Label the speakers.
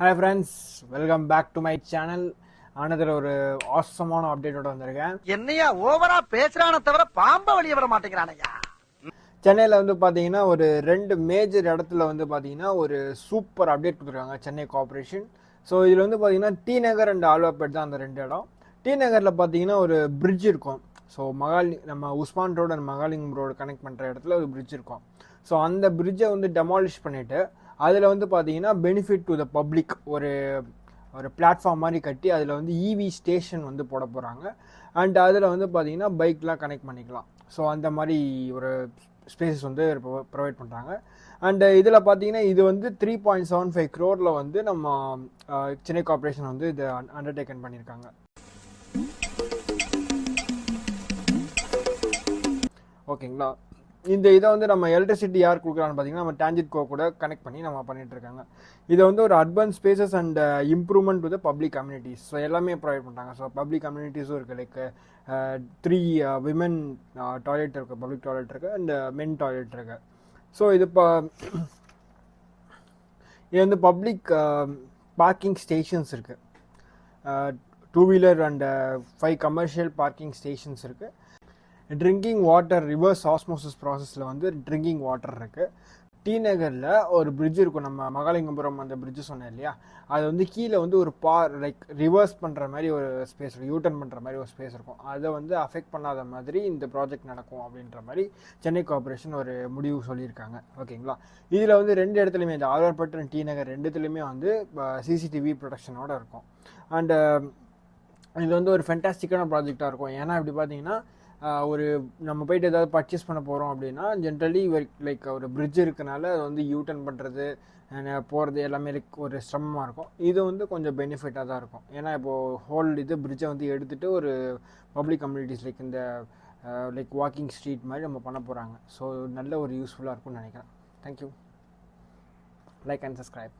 Speaker 1: Hi friends welcome back to my channel ஆனதில் ஒரு ஆசமான அப்டேட்டோட வந்திருக்கேன்.
Speaker 2: என்னையா ஓவரா பேசுறான தவிர பாம்ப வெளிய வர மாட்டேங்கிறானையா?
Speaker 1: சென்னையில் வந்து பார்த்தீங்கன்னா ஒரு ரெண்டு மேஜர் இடத்துல வந்து பார்த்தீங்கன்னா ஒரு சூப்பர் அப்டேட் கொடுத்துருக்காங்க சென்னை கார்பரேஷன் ஸோ இதில் வந்து பார்த்தீங்கன்னா டி நகர் அண்ட் ஆல்வாப்பேட் தான் அந்த ரெண்டு இடம். டி நகரில் பார்த்தீங்கன்னா ஒரு பிரிட்ஜ் இருக்கும். ஸோ மகாலி நம்ம Usman road and Mahalingam road connect பண்ணுற இடத்துல ஒரு பிரிட்ஜ் இருக்கும். ஸோ அந்த பிரிட்ஜை வந்து டெமாலிஷ் பண்ணிவிட்டு அதில் வந்து பார்த்தீங்கன்னா பெனிஃபிட் டு த பப்ளிக் ஒரு ஒரு பிளாட்ஃபார்ம் மாதிரி கட்டி அதில் வந்து இவி ஸ்டேஷன் வந்து போட போகிறாங்க அண்ட் அதில் வந்து பார்த்தீங்கன்னா பைக்லாம் கனெக்ட் பண்ணிக்கலாம். ஸோ அந்த மாதிரி ஒரு ஸ்பேசஸ் வந்து ப்ரொவைட் பண்ணுறாங்க அண்டு இதில் பார்த்தீங்கன்னா இது வந்து த்ரீ பாயிண்ட் செவன் ஃபைவ் க்ரோரில் வந்து நம்ம சென்னை கார்பரேஷன் வந்து இதை அண்டர்டேக்கன் பண்ணியிருக்காங்க ஓகேங்களா? இந்த இதை வந்து நம்ம எலக்ட்ரிசிட்டி யார் கொடுக்குறான்னு பார்த்தீங்கன்னா நம்ம டேஞ்சிட் கோ கூட கனெக்ட் பண்ணி நம்ம பண்ணிட்டு இருக்காங்க இதை வந்து ஒரு urban spaces and improvement to the public communities so எல்லாமே ப்ரொவைட் பண்ணுறாங்க ஸோ பப்ளிக் கம்யூனிட்டிஸும் இருக்குது லைக் த்ரீ விமன் டாய்லெட் இருக்குது பப்ளிக் டாய்லெட் இருக்குது அண்ட் மென் டாய்லெட் இருக்குது ஸோ இது இப்போ இது வந்து பப்ளிக் பார்க்கிங் ஸ்டேஷன்ஸ் இருக்குது two wheeler and five commercial parking stations இருக்குது ட்ரிங்கிங் வாட்டர் ரிவர்ஸ் ஆஸ்மோசிஸ் ப்ராசஸில் வந்து ட்ரிங்கிங் வாட்டர் இருக்குது டி நகரில் ஒரு பிரிட்ஜ் இருக்கும். நம்ம மகாலிங்கபுரம் அந்த பிரிட்ஜ் சொன்னேன் இல்லையா? அது வந்து கீழே வந்து ஒரு பார் லைக் ரிவர்ஸ் பண்ணுற மாதிரி ஒரு ஸ்பேஸ் இருக்கும். யூட்டர்ன் பண்ணுற மாதிரி ஒரு ஸ்பேஸ் இருக்கும். அதை வந்து அஃபெக்ட் பண்ணாத மாதிரி இந்த ப்ராஜெக்ட் நடக்கும் அப்படின்ற மாதிரி சென்னை கார்பரேஷன் ஒரு முடிவு சொல்லியிருக்காங்க. ஓகேங்களா? இதில் வந்து ரெண்டு இடத்துலையுமே இந்த ஆழ்வார்பட்டு டி நகர் ரெண்டுத்துலையுமே வந்து சிசிடிவி ப்ரொடக்ஷனோடு இருக்கும். அண்டு இது வந்து ஒரு ஃபென்டாஸ்டிக்கான ப்ராஜெக்டாக இருக்கும். ஏன்னா இப்படி பார்த்தீங்கன்னா ஒரு நம்ம போயிட்டு ஏதாவது பர்ச்சேஸ் பண்ண போகிறோம் அப்படின்னா ஜென்ரலி லைக் ஒரு பிரிட்ஜ் இருக்கனால அது வந்து யூட்டர்ன் பண்ணுறது போகிறது எல்லாமே ஒரு சிரமமாக இருக்கும். இது வந்து கொஞ்சம் பெனிஃபிட்டாக தான் இருக்கும். ஏன்னா இப்போது ஹோல் இது பிரிட்ஜை வந்து எடுத்துகிட்டு ஒரு பப்ளிக் கம்யூனிட்டிஸ் லைக் இந்த லைக் வாக்கிங் ஸ்ட்ரீட் மாதிரி நம்ம பண்ண போகிறாங்க ஸோ நல்ல ஒரு யூஸ்ஃபுல்லாக இருக்கும்னு நினைக்கிறேன். Thank you like and subscribe